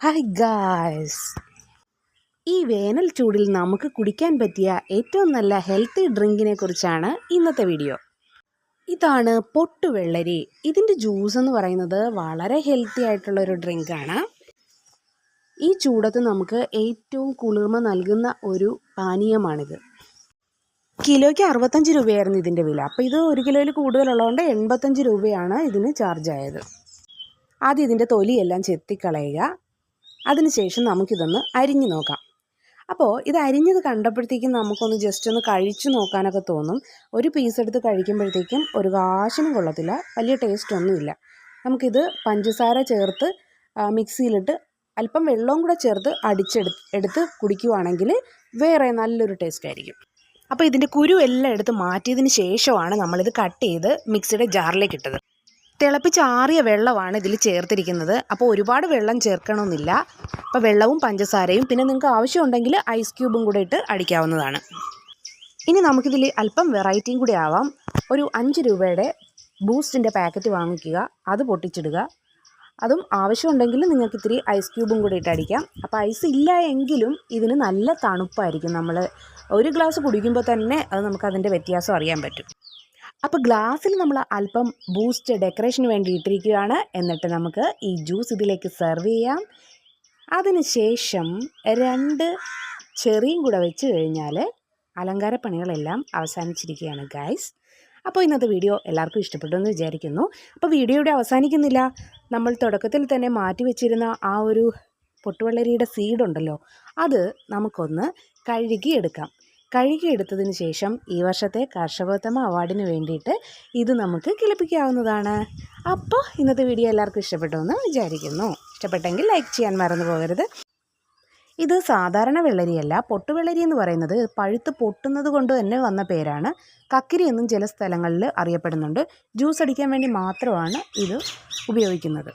Hi guys ഈ വേനൽ ചൂടിൽ നമുക്ക് കുടിക്കാൻ പറ്റിയ ഏറ്റവും നല്ല ഹെൽത്തി ഡ്രിങ്കിനെ കുറിച്ചാണ് ഇന്നത്തെ വീഡിയോ ഇതാണ് പൊട്ടുവെള്ളരി ഇതിന്റെ ജ്യൂസ് എന്ന് പറയുന്നത് വളരെ ഹെൽത്തി ആയിട്ടുള്ള ഒരു ഡ്രിങ്കാണ് ഈ ചൂടത്ത് നമുക്ക് ഏറ്റവും കുളിർമ നൽകുന്ന ഒരു പാനീയമാണിത്. കിലോയ്ക്ക് അറുപത്തഞ്ച് രൂപയായിരുന്നു ഇതിന്റെ വില. അപ്പോൾ ഇത് ഒരു കിലോയിൽ കൂടുതലുള്ളതുകൊണ്ട് എൺപത്തഞ്ച് രൂപയാണ് ഇതിന് ചാർജ് ആയത്. ആദ്യം ഇതിന്റെ തൊലിയെല്ലാം ചെത്തിക്കളയുക. അതിനുശേഷം നമുക്കിതൊന്ന് അരിഞ്ഞു നോക്കാം. അപ്പോൾ ഇത് അരിഞ്ഞത് കണ്ടപ്പോഴത്തേക്കും നമുക്കൊന്ന് ജസ്റ്റ് ഒന്ന് കഴിച്ചു നോക്കാനൊക്കെ തോന്നും. ഒരു പീസ് എടുത്ത് കഴിക്കുമ്പോഴത്തേക്കും ഒരു കാശിനും കൊള്ളത്തില്ല. വലിയ ടേസ്റ്റ് ഒന്നുമില്ല. നമുക്കിത് പഞ്ചസാര ചേർത്ത് മിക്സിയിലിട്ട് അല്പം വെള്ളവും കൂടെ ചേർത്ത് അടിച്ചെടു എടുത്ത് കുടിക്കുവാണെങ്കിൽ വേറെ നല്ലൊരു ടേസ്റ്റ് ആയിരിക്കും. അപ്പോൾ ഇതിന്റെ കുരു എല്ലാം എടുത്ത് മാറ്റിയതിന് ശേഷമാണ് നമ്മളിത് കട്ട് ചെയ്ത് മിക്സിയുടെ ജാറിലേക്ക് ഇട്ടത് തിളപ്പിച്ചാറിയ വെള്ളമാണ് ഇതിൽ ചേർത്തിരിക്കുന്നത്. അപ്പോൾ ഒരുപാട് വെള്ളം ചേർക്കണമെന്നില്ല. അപ്പോൾ വെള്ളവും പഞ്ചസാരയും പിന്നെ നിങ്ങൾക്ക് ആവശ്യമുണ്ടെങ്കിൽ ഐസ് ക്യൂബും കൂടെ ഇട്ട് അടിക്കാവുന്നതാണ്. ഇനി നമുക്കിതിൽ അല്പം വെറൈറ്റിയും കൂടി ആവാം. ഒരു അഞ്ച് രൂപയുടെ ബൂസ്റ്റിന്റെ പാക്കറ്റ് വാങ്ങിക്കുക. അത് പൊട്ടിച്ചിടുക. അതും ആവശ്യമുണ്ടെങ്കിൽ നിങ്ങൾക്ക് ഇത്തിരി ഐസ് ക്യൂബും കൂടി ഇട്ട് അടിക്കാം. അപ്പോൾ ഐസ് ഇല്ല എങ്കിലും ഇതിന് നല്ല തണുപ്പായിരിക്കും. നമ്മൾ ഒരു ഗ്ലാസ് കുടിക്കുമ്പോൾ തന്നെ അത് നമുക്കതിന്റെ വ്യത്യാസം അറിയാൻ പറ്റും. അപ്പോൾ ഗ്ലാസ്സിൽ നമ്മൾ അല്പം ബൂസ്റ്റ് ഡെക്കറേഷന് വേണ്ടി ഇട്ടിരിക്കുകയാണ്. എന്നിട്ട് നമുക്ക് ഈ ജ്യൂസ് ഇതിലേക്ക് സെർവ് ചെയ്യാം. അതിനുശേഷം രണ്ട് ചെറിയും കൂടെ വെച്ച് കഴിഞ്ഞാൽ അലങ്കാര പണികളെല്ലാം അവസാനിച്ചിരിക്കുകയാണ് ഗൈസ് അപ്പോൾ ഇന്നത്തെ വീഡിയോ എല്ലാവർക്കും ഇഷ്ടപ്പെട്ടു എന്ന് വിചാരിക്കുന്നു. അപ്പോൾ വീഡിയോ ഇവിടെ അവസാനിക്കുന്നില്ല. നമ്മൾ തുടക്കത്തിൽ തന്നെ മാറ്റി വെച്ചിരുന്ന ആ ഒരു പൊട്ടുവെള്ളരിയുടെ സീഡുണ്ടല്ലോ അത് നമുക്കൊന്ന് കഴുകിയെടുക്കാം. കഴുകിയെടുത്തതിന് ശേഷം ഈ വർഷത്തെ കർഷകോത്തമ അവാർഡിന് വേണ്ടിയിട്ട് ഇത് നമുക്ക് കിളിപ്പിക്കാവുന്നതാണ്. അപ്പോൾ ഇന്നത്തെ വീഡിയോ എല്ലാവർക്കും ഇഷ്ടപ്പെട്ടു എന്ന് വിചാരിക്കുന്നു. ഇഷ്ടപ്പെട്ടെങ്കിൽ ലൈക്ക് ചെയ്യാൻ മറന്നു പോകരുത്. ഇത് സാധാരണ വെള്ളരിയല്ല പൊട്ടുവെള്ളരി എന്ന് പറയുന്നത് പഴുത്ത് പൊട്ടുന്നത് കൊണ്ട് തന്നെ വന്ന പേരാണ്. കക്കിരി എന്നും ചില സ്ഥലങ്ങളിൽ അറിയപ്പെടുന്നുണ്ട്. ജ്യൂസ് അടിക്കാൻ വേണ്ടി മാത്രമാണ് ഇത് ഉപയോഗിക്കുന്നത്.